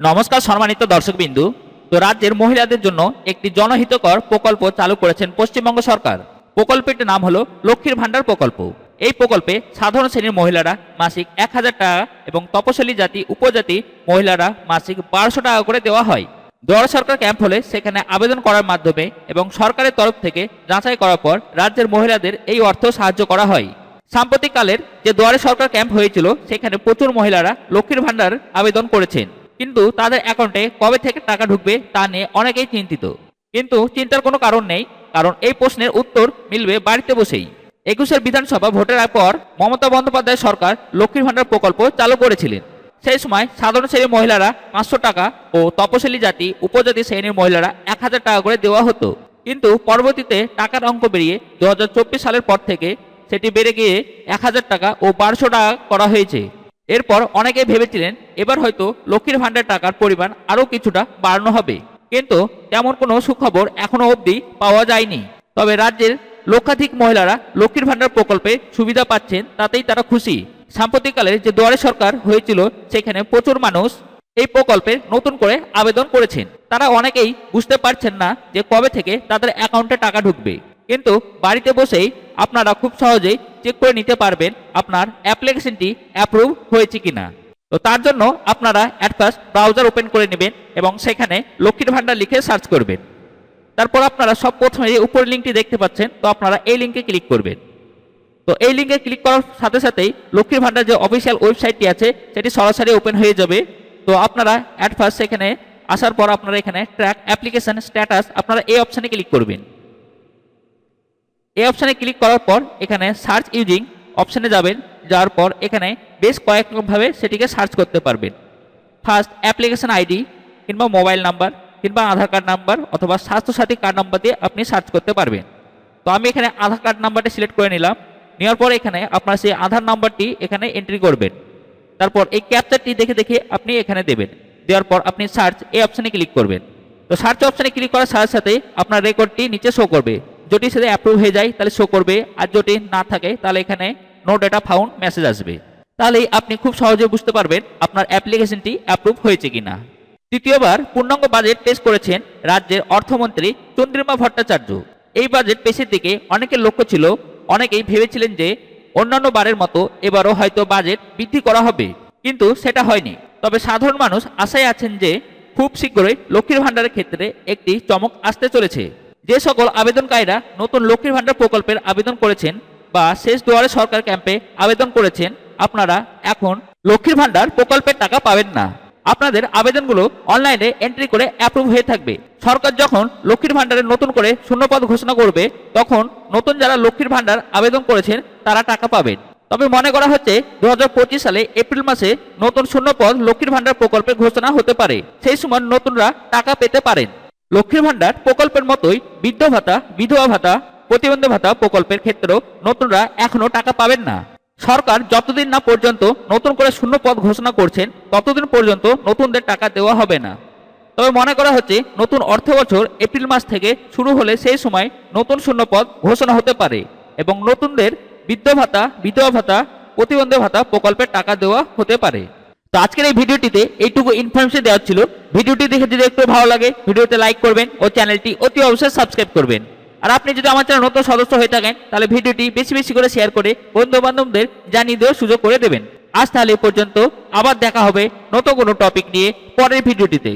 নমস্কার সম্মানিত দর্শকবিন্দু। তো রাজ্যের মহিলাদের জন্য একটি জনহিতকর প্রকল্প চালু করেছেন পশ্চিমবঙ্গ সরকার। প্রকল্পটির নাম হলো লক্ষ্মীর ভাণ্ডার প্রকল্প। এই প্রকল্পে সাধারণ শ্রেণির মহিলারা মাসিক এক হাজার টাকা এবং তপশিলি জাতি, উপজাতি মহিলারা মাসিক বারোশো টাকা করে দেওয়া হয়। দুয়ারে সরকার ক্যাম্প হলে সেখানে আবেদন করার মাধ্যমে এবং সরকারের তরফ থেকে যাচাই করার পর রাজ্যের মহিলাদের এই অর্থ সাহায্য করা হয়। সাম্প্রতিককালের যে দুয়ারে সরকার ক্যাম্প হয়েছিল, সেখানে প্রচুর মহিলারা লক্ষ্মীর ভাণ্ডার আবেদন করেছেন। কিন্তু তাদের অ্যাকাউন্টে কবে থেকে টাকা ঢুকবে তা নিয়ে অনেকেই চিন্তিত। কিন্তু চিন্তার কোনো কারণ নেই, কারণ এই প্রশ্নের উত্তর মিলবে বাড়িতে বসেই। একুশের বিধানসভা ভোটের পর মমতা বন্দ্যোপাধ্যায় সরকার লক্ষ্মীর ভাণ্ডার প্রকল্প চালু করেছিলেন। সেই সময় সাধারণ শ্রেণির মহিলারা পাঁচশো টাকা ও তপশিলি জাতি, উপজাতি শ্রেণির মহিলারা এক হাজার টাকা করে দেওয়া হতো। কিন্তু পরবর্তীতে টাকার অঙ্ক বেরিয়ে দু হাজার চব্বিশ সালের পর থেকে সেটি বেড়ে গিয়ে এক হাজার টাকা ও বারোশো টাকা করা হয়েছে। এরপর অনেকে ভেবেছিলেন, এবার হয়তো লক্ষ্মীর ভাণ্ডার টাকার পরিমাণ আরও কিছুটা বাড়ানো হবে। কিন্তু তেমন কোনো সুখবর এখনও অবধি পাওয়া যায়নি। তবে রাজ্যের লক্ষাধিক মহিলারা লক্ষ্মীর ভাণ্ডার প্রকল্পে সুবিধা পাচ্ছেন, তাতেই তারা খুশি। সাম্প্রতিককালে যে দুয়ারে সরকার হয়েছিল, সেখানে প্রচুর মানুষ এই প্রকল্পে নতুন করে আবেদন করেছেন। তারা অনেকেই বুঝতে পারছেন না যে কবে থেকে তাদের অ্যাকাউন্টে টাকা ঢুকবে। কিন্তু বাড়িতে বসেই আপনারা খুব সহজেই চেক করে নিতে পারবেন আপনার অ্যাপ্লিকেশনটি অ্যাপ্রুভ হয়েছে কিনা। তো তার জন্য আপনারা অ্যাট ফার্স্ট ব্রাউজার ওপেন করে নেবেন এবং সেখানে লক্ষ্মীর ভাণ্ডার লিখে সার্চ করবেন। তারপর আপনারা সব প্রথমে এই উপর লিঙ্কটি দেখতে পাচ্ছেন, তো আপনারা এই লিঙ্কে ক্লিক করবেন। তো এই লিঙ্কে ক্লিক করার সাথে সাথেই লক্ষ্মীর ভাণ্ডার যে অফিসিয়াল ওয়েবসাইটটি আছে, সেটি সরাসরি ওপেন হয়ে যাবে। তো আপনারা অ্যাট ফার্স্ট সেখানে আসার পর আপনারা এখানে ট্র্যাক অ্যাপ্লিকেশন স্ট্যাটাস আপনারা এই অপশানে ক্লিক করবেন। এই অপশানে ক্লিক করার পর এখানে সার্চ ইউজিং অপশানে যাবেন, যাওয়ার পর এখানে বেশ কয়েকভাবে সেটিকে সার্চ করতে পারবেন। ফার্স্ট অ্যাপ্লিকেশন আইডি কিংবা মোবাইল নাম্বার কিংবা আধার কার্ড নাম্বার অথবা স্বাস্থ্যসাথী কার্ড নাম্বার দিয়ে আপনি সার্চ করতে পারবেন। তো আমি এখানে আধার কার্ড নাম্বারটি সিলেক্ট করে নিলাম। নেওয়ার পর এখানে আপনার সেই আধার নাম্বারটি এখানে এন্ট্রি করবেন। তারপর এই ক্যাপচারটি দেখে দেখে আপনি এখানে দেবেন। দেওয়ার পর আপনি সার্চ এই অপশানে ক্লিক করবেন। তো সার্চ অপশানে ক্লিক করার সাথে সাথে আপনার রেকর্ডটি নিচে শো করবে। যদি সেটা অ্যাপ্রুভ হয়ে যায়, তাহলে শো করবে। আর যদি না থাকে, তাহলে এখানে নো ডেটা ফাউন্ড মেসেজ আসবে। তাহলেই আপনি খুব সহজে বুঝতে পারবেন আপনার অ্যাপ্লিকেশনটি অ্যাপ্রুভ হয়েছে কিনা। তৃতীয়বার পূর্ণাঙ্গ বাজেট পেশ করেছেন রাজ্যের অর্থমন্ত্রী চন্দ্রিমা ভট্টাচার্য। এই বাজেট পেশের দিকে অনেকের লক্ষ্য ছিল, অনেকেই ভেবেছিলেন যে অন্যান্য বারের মতো এবারও হয়তো বাজেট বৃদ্ধি করা হবে। কিন্তু সেটা হয়নি। তবে সাধারণ মানুষ আশায় আছেন যে খুব শীঘ্রই লক্ষ্মীর ভাণ্ডারের ক্ষেত্রে একটি চমক আসতে চলেছে। যে সকল আবেদনকারীরা নতুন লক্ষ্মীর ভাণ্ডার প্রকল্পের আবেদন করেছেন বা শেষ দুয়ারে সরকার ক্যাম্পে আবেদন করেছেন, আপনারা এখন লক্ষ্মীর ভাণ্ডার প্রকল্পের টাকা পাবেন না। আপনাদের আবেদনগুলো অনলাইনে এন্ট্রি করে অ্যাপ্রুভ হয়ে থাকবে। সরকার যখন লক্ষ্মীর ভাণ্ডারের নতুন করে শূন্যপদ ঘোষণা করবে, তখন নতুন যারা লক্ষ্মীর ভাণ্ডার আবেদন করেছেন, তারা টাকা পাবেন। তবে মনে করা হচ্ছে দু হাজার পঁচিশ সালে এপ্রিল মাসে নতুন শূন্যপদ লক্ষ্মীর ভাণ্ডার প্রকল্পের ঘোষণা হতে পারে। সেই সময় নতুনরা টাকা পেতে পারেন। লক্ষ্মীর ভাণ্ডার প্রকল্পের মতোই বৃদ্ধ ভাতা, বিধবা ভাতা, প্রতিবন্ধী ভাতা প্রকল্পের ক্ষেত্রেও নতুনরা এখনও টাকা পাবেন না। সরকার যতদিন না পর্যন্ত নতুন করে শূন্য পদ ঘোষণা করছেন, ততদিন পর্যন্ত নতুনদের টাকা দেওয়া হবে না। তবে মনে করা হচ্ছে নতুন অর্থ বছর এপ্রিল মাস থেকে শুরু হলে সেই সময় নতুন শূন্য পদ ঘোষণা হতে পারে এবং নতুনদের বৃদ্ধ ভাতা, বিধবা ভাতা, প্রতিবন্ধী ভাতা প্রকল্পের টাকা দেওয়া হতে পারে। তো আজকের এই ভিডিওটিতে এইটুকু ইনফরমেশন দেওয়া ছিল। ভিডিওটি দেখে যদি একটু ভালো লাগে, ভিডিওতে লাইক করবেন ও চ্যানেলটি অতি অবশ্যই সাবস্ক্রাইব করবেন। আর আপনি যদি আমার চ্যানেল নতুন সদস্য হয়ে থাকেন, তাহলে ভিডিওটি বেশি বেশি করে শেয়ার করে বন্ধু বান্ধবদের জানিয়ে দেওয়ার সুযোগ করে দেবেন। আজ তাহলে পর্যন্ত আবার দেখা হবে নতুন কোনো টপিক নিয়ে পরের ভিডিওটিতে।